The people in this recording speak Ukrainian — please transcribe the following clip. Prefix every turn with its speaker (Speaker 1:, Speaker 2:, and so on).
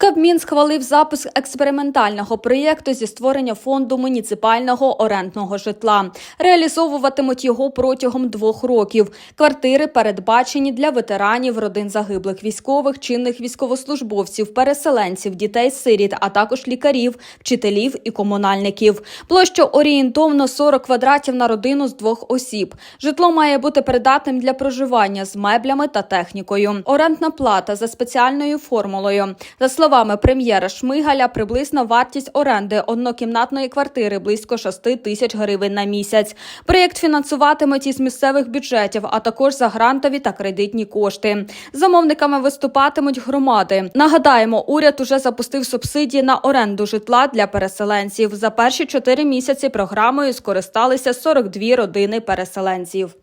Speaker 1: Кабмін схвалив запуск експериментального проєкту зі створення фонду муніципального орендного житла. Реалізовуватимуть його протягом двох років. Квартири передбачені для ветеранів, родин загиблих військових, чинних військовослужбовців, переселенців, дітей-сиріт, а також лікарів, вчителів і комунальників. Площа орієнтовно 40 квадратів на родину з двох осіб. Житло має бути придатним для проживання з меблями та технікою. Орендна плата за спеціальною формулою. За словами прем'єра Шмигаля, приблизна вартість оренди однокімнатної квартири близько 6 тисяч гривень на місяць. Проєкт фінансуватимуть із місцевих бюджетів, а також за грантові та кредитні кошти. Замовниками виступатимуть громади. Нагадаємо, уряд уже запустив субсидії на оренду житла для переселенців. За перші чотири місяці програмою скористалися 42 родини переселенців.